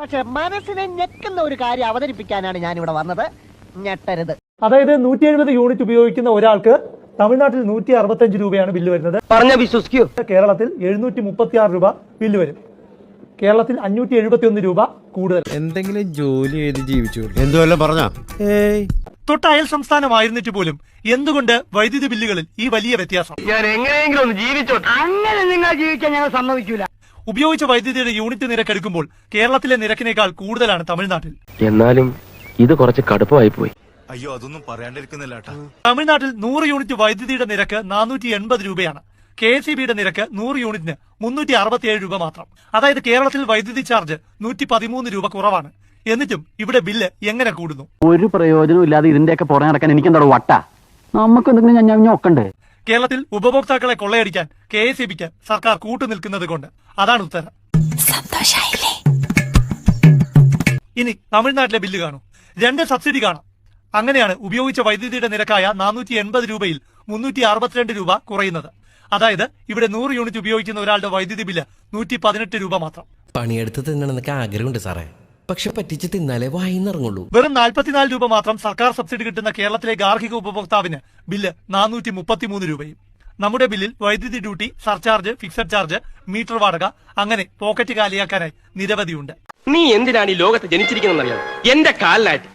പക്ഷെ മനസ്സിനെ ഞെക്കുന്ന ഒരു കാര്യം അവതരിപ്പിക്കാനാണ് ഞാൻ ഇവിടെ വന്നത്. ഞെട്ടരുത്. അതായത് നൂറ്റി എഴുപത് യൂണിറ്റ് ഉപയോഗിക്കുന്ന ഒരാൾക്ക് തമിഴ്നാട്ടിൽ നൂറ്റി അറുപത്തഞ്ച് രൂപയാണ് ബില്ല് വരുന്നത്. പറഞ്ഞ വിശ്വസിക്കൂ. കേരളത്തിൽ എഴുന്നൂറ്റി മുപ്പത്തി ആറ് രൂപ ബില്ല് വരും. കേരളത്തിൽ അഞ്ഞൂറ്റി എഴുപത്തി ഒന്ന് രൂപ കൂടുതൽ. എന്തെങ്കിലും ജോലി ചെയ്ത് ജീവിച്ചു എന്തുവല്ലോ പറഞ്ഞ? ഏയ്. തൊട്ട് അയൽ സംസ്ഥാനമായിരുന്നിട്ട് പോലും എന്തുകൊണ്ട് വൈദ്യുതി ബില്ലുകളിൽ ഈ വലിയ വ്യത്യാസം? ഞാൻ എങ്ങനെയെങ്കിലും ഒന്ന് ജീവിച്ചോട്ടെ. അങ്ങനെ നിങ്ങൾ ജീവിക്കാൻ ഞങ്ങൾ സമ്മതിക്കൂല. ഉപയോഗിച്ച വൈദ്യുതിയുടെ യൂണിറ്റ് നിരക്ക് എടുക്കുമ്പോൾ കേരളത്തിലെ നിരക്കിനേക്കാൾ കൂടുതലാണ് തമിഴ്നാട്ടിൽ. എന്നാലും ഇത് കുറച്ച് കടുപ്പമായി പോയി. അയ്യോ അതൊന്നും പറയാണ്ടിരിക്കുന്നില്ല തമിഴ്നാട്ടിൽ നൂറ് യൂണിറ്റ് വൈദ്യുതിയുടെ നിരക്ക് നാനൂറ്റി എൺപത് രൂപയാണ്. കെ എസ് ഇ ബിയുടെ നിരക്ക് നൂറ് യൂണിറ്റിന് മുന്നൂറ്റി അറുപത്തിയേഴ് രൂപ മാത്രം. അതായത് കേരളത്തിൽ വൈദ്യുതി ചാർജ് നൂറ്റി പതിമൂന്ന് രൂപ കുറവാണ്. എന്നിട്ടും ഇവിടെ ബില്ല് എങ്ങനെ കൂടുന്നു? ഒരു പ്രയോജനവും ഇല്ലാതെ ഇതിന്റെയൊക്കെ പുറം നടക്കാൻ എനിക്ക് എന്താ വട്ട? നമുക്ക് എന്തെങ്കിലും ഞാൻ ഞാൻ ഒക്കണ്ടേ കേരളത്തിൽ ഉപഭോക്താക്കളെ കൊള്ളയടിക്കാൻ കെ എസ് ഇ ബിക്ക് സർക്കാർ കൂട്ടുനിൽക്കുന്നത് കൊണ്ട് അതാണ് ഉത്തരം. ഇനി തമിഴ്നാട്ടിലെ ബില്ല് കാണൂ. രണ്ട് സബ്സിഡി കാണാം. അങ്ങനെയാണ് ഉപയോഗിച്ച വൈദ്യുതിയുടെ നിരക്കായ നാനൂറ്റി എൺപത് രൂപയിൽ മുന്നൂറ്റി അറുപത്തിരണ്ട് രൂപ കുറയുന്നത്. അതായത് ഇവിടെ നൂറ് യൂണിറ്റ് ഉപയോഗിക്കുന്ന ഒരാളുടെ വൈദ്യുതി ബില്ല് നൂറ്റി പതിനെട്ട് രൂപ മാത്രം. പണിയെടുത്ത് തിന്നണമെന്നൊക്കെ ആഗ്രഹമുണ്ട് സാറേ. പക്ഷെ പറ്റിച്ച് തിന്നാലേ വായിന്നിറങ്ങുള്ളൂ വെറും നാൽപ്പത്തിനാല് രൂപ മാത്രം സർക്കാർ സബ്സിഡി കിട്ടുന്ന കേരളത്തിലെ ഗാർഹിക ഉപഭോക്താവിന് ബില്ല് നാനൂറ്റി മുപ്പത്തിമൂന്ന് രൂപയും. നമ്മുടെ ബില്ലിൽ വൈദ്യുതി duty surcharge fixed charge meter വാടക അങ്ങനെ പോക്കറ്റ് കാലിയാക്കാനായി നിരവധിയുണ്ട്. നീ എന്തിനാണ് ഈ ലോകത്ത് ജനിച്ചിരിക്കുന്നത് എന്റെ കാലിലായിട്ട്